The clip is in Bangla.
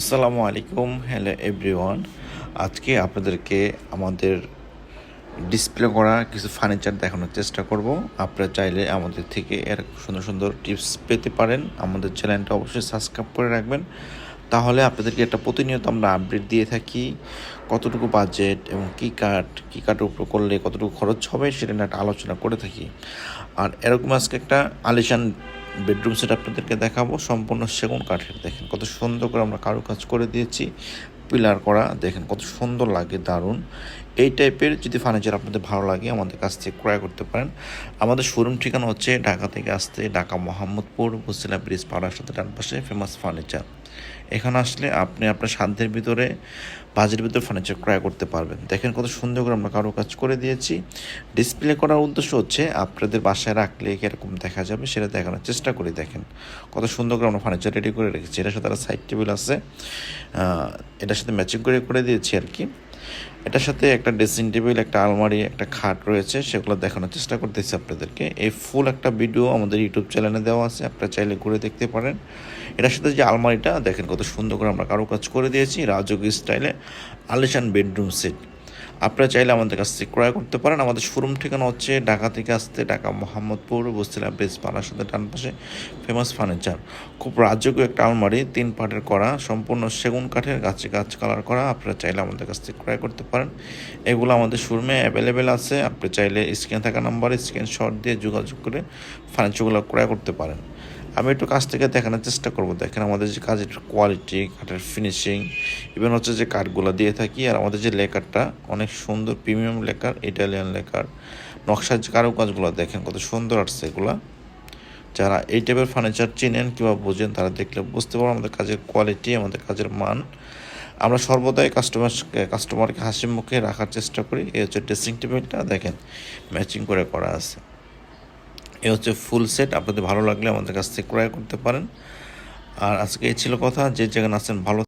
আসসালামু আলাইকুম, হ্যালো এভরিওয়ান। আজকে আপনাদেরকে আমাদের ডিসপ্লে করা কিছু ফার্নিচার দেখানোর চেষ্টা করব। আপনারা চাইলে আমাদের থেকে এর সুন্দর সুন্দর টিপস পেতে পারেন। আমাদের চ্যানেলটা অবশ্যই সাবস্ক্রাইব করে রাখবেন। তাহলে আপনাদেরকে একটা প্রতিনিয়ত আমরা আপডেট দিয়ে থাকি, কতটুকু বাজেট এবং কী কাঠ, কী কাঠের উপর করলে কতটুকু খরচ হবে সেটা নিয়ে একটা আলোচনা করে থাকি। আর এরকম আজকে একটা আলিশান বেডরুম সেট আপনাদেরকে দেখাবো। সম্পূর্ণ সেগুন কাঠের, দেখেন কত সুন্দর করে আমরা কারুকাজ করে দিয়েছি। পিলার করা, দেখেন কত সুন্দর লাগে, দারুণ। এই টাইপের যদি ফার্নিচার আপনাদের ভালো লাগে, আমাদের কাছ থেকে ক্রয় করতে পারেন। আমাদের শোরুম ঠিকানা হচ্ছে ঢাকা থেকে আসতে ঢাকা মোহাম্মদপুর, বসিলা ব্রিজ পাড়ার সাথে ডান পাশে ফেমাস ফার্নিচার এখানে আসলে আপনি আপনার সাধ্যের ভিতরে বাজেটের ভিতরে ফার্নিচার ক্রয় করতে পারবেন। দেখেন কত সুন্দর করে আমরা কারও কাজ করে দিয়েছি। ডিসপ্লে করার উদ্দেশ্য হচ্ছে আপনাদের বাসায় রাখলে কীরকম দেখা যাবে সেটা দেখানোর চেষ্টা করি, দেখেন। কত সুন্দর করে আমরা ফার্নিচার রেডি করে রেখেছি। এটার সাথে একটা সাইড টেবিল আছে। এটার সাথে ম্যাচিং করে করে দিয়েছি আর কি। এটার সাথে একটা ড্রেসিং টেবিল, একটা আলমারি, একটা খাট রয়েছে, সেগুলো দেখানোর চেষ্টা করতেছি আপনাদেরকে। এই ফুল একটা ভিডিও আমাদের ইউটিউব চ্যানেলে দেওয়া আছে, আপনারা চাইলে ঘুরে দেখতে পারেন। এটার সাথে যে আলমারিটা, দেখেন কত সুন্দর করে আমরা কারও কাজ করে দিয়েছি, রাজকীয় স্টাইলে আলিশান বেডরুম সেট। আপনারা চাইলে আমাদের কাছ থেকে ক্রয় করতে পারেন। আমাদের শোরুম ঠিকানা হচ্ছে ঢাকা থেকে আসতে ঢাকা মোহাম্মদপুর বস্তিলা ব্রিজ পাড়ার সাথে ডান পাশে ফেমাস ফার্নিচার খুব রাজকীয় একটা আলমারি, তিন পার্টের করা সম্পূর্ণ সেগুন কাঠের, গাছে গাছ কালার করা। আপনারা চাইলে আমাদের কাছ থেকে ক্রয় করতে পারেন। এগুলো আমাদের শোরুমে অ্যাভেলেবেল আছে। আপনি চাইলে স্ক্রিনে থাকা নাম্বারে স্ক্রিনশট দিয়ে যোগাযোগ করে ফার্নিচারগুলো ক্রয় করতে পারেন। আমি একটু কাছ থেকে দেখানোর চেষ্টা করব। দেখেন আমাদের যে কাজের কোয়ালিটি কাঠের ফিনিশিং ইভেন হচ্ছে যে কাঠগুলো দিয়ে থাকি আর আমাদের যে লেকারটা, অনেক সুন্দর প্রিমিয়াম লেকার ইটালিয়ান লেকার, নকশার যে কারুকাজগুলো দেখেন কত সুন্দর আসছে এগুলা। যারা এই টাইপের ফার্নিচার চেনেন কিংবা বোঝেন, তারা দেখলে বুঝতে পারব আমাদের কাজের কোয়ালিটি আমাদের কাজের মান। আমরা সর্বদাই কাস্টমার কাস্টমারকে হাসি মুখে রাখার চেষ্টা করি। এই হচ্ছে ড্রেসিং টেবিলটা দেখেন ম্যাচিং করে করা আছে। এ হচ্ছে ফুল সেট আপনাদের ভালো লাগলে আমাদের কাছ থেকে ক্রয় করতে পারেন। আর আজকে এই ছিল কথা। যে যেখানে আছেন, ভালো